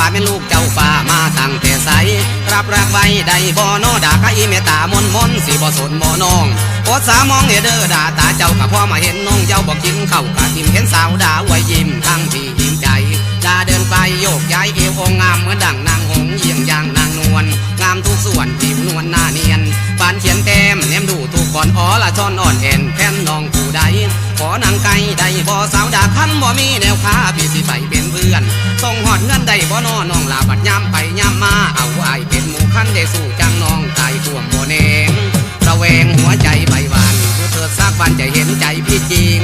ว่าเป็นลูกเจ้าฟ้ามาตั้งแต่ใสรับรักไว้ได้บ่นอด่าข้าอีเมตามนมนสิบ่สนบ่น้องโอดสามองเอเด้อด่าตาเจ้ากับพ่อมาเห็นน้องเจ้าบอกกินเข้ากะทิมเห็นสาวด่าไว้ยิ้มทั้งที่ยิ้มใจด่าเดินไปโยกย้ายเอวองงามเหมือนดังนางหงเยี่ยงอย่างนางนวลงามทุกส่วนผิวนวลหน้าเนียนปานเขียนแต้มเนมดูทุกก่อนอ๋อละจอนอ่อนแอ อนางไก่ได้บ่สาวดาคันบ่มีแนวค้าพี่สิไปเป็นเพื่อนส่งหอดเงินได้บ่นอน้องลาบัดยามไปยามมาเอาไอ้เป็นหมู่คันได้สู้จังน้องตายท่วมบ่แนงระแวงหัวใจใบวานผู้เธอสักวันจะเห็นใจพี่จริง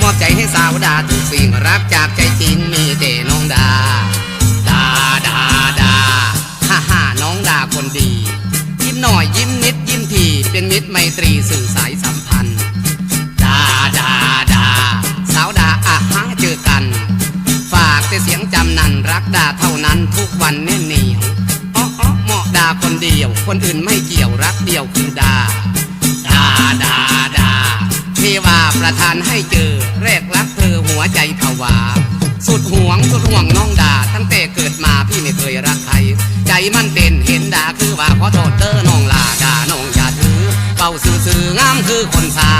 มอบใจให้สาวดาทุกสิ่งรักจากใจจริงมีแต่น้องดาดาดาดาฮ่าฮ่าน้องดาคนดี ยิ้มหน่อยยิ้มนิดยิ้มทีเป็นมิตรไมตรีสื่อสาย รักดาเท่านั้นทุกวันแน่นเหนียวอ้ออ้อเหมาะดาคนเดียว คนอื่นไม่เกี่ยวรักเดียวคือดาดาดาดาเทวาประทานให้เจอแรกรักเธอหัวใจผวา สุดห่วงสุดห่วงน้องดาตั้งแต่เกิดมาพี่ไม่เคยรักใคร ใจมันเป็นเห็นดาคือว่าขอโทษเตอน้องลาดาน้องอย่าถือเป่าซื่อซื่องามคือคนสา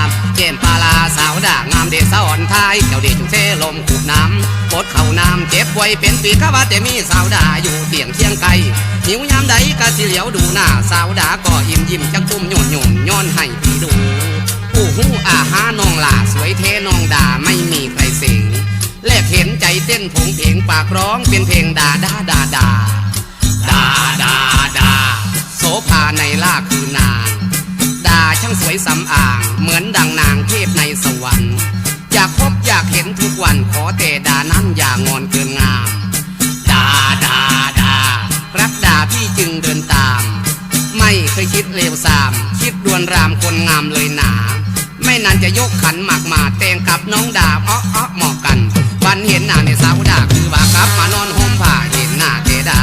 ทายเจ้าเดชจุงเทลมขูดน้ำปดเข่าน้ำเจ็บไว้เป็นปีข้าว่าแต่มีสาวด่าอยู่เตียงเคียงไกลหิวยามใดก็สิเหลียวดูหน้าสาวด่าก็อิ่มยิ้มจักตุ้มโยนโยนย้อนให้พี่ดูอู้หูอาหาน้องลาสวยเทน้องดาไม่มีใครสิงแลกเห็นใจเต้นผงเพลงปากร้องเป็นเพลงดาดาดาดาดาดาดาโสภาในล่าคือนางดาช่างสวยสำอาง เหมือนดังนางเทพในสวรรค์ วันขอแต่ดานั้นอย่างงอนเกินงามดาดาดารักดาพี่จึงเดินตาม ไม่เคยคิดเลวสาม คิดดวนรามคนงามเลยหนา ไม่นานจะยกขันหมากมาแต่งกับน้องดาเพาะเพาะเหมาะกัน วันเห็นหน้าในสาวดาคือว่าครับมานอนห่มผ้าเห็นหน้าเจดา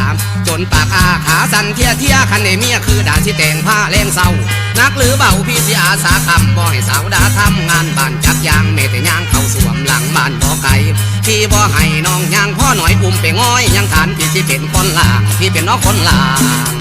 จนปากอาขาสันเทียเทียคันเนเมียคือดาสิแต่งผ้าแรงเศร้านักหรือเบาพี่สิอาสาคำบ่ให้สาวดาทำงานบ้านจักยางเมต่ยางเข้าสวมหลังบ้านบ่ พี่บ่ให้น้องยางพ่อหน่อยอุ้มไปง้อยยังฐานพี่ที่เป็นคนลางพี่เป็นน้องคนลาง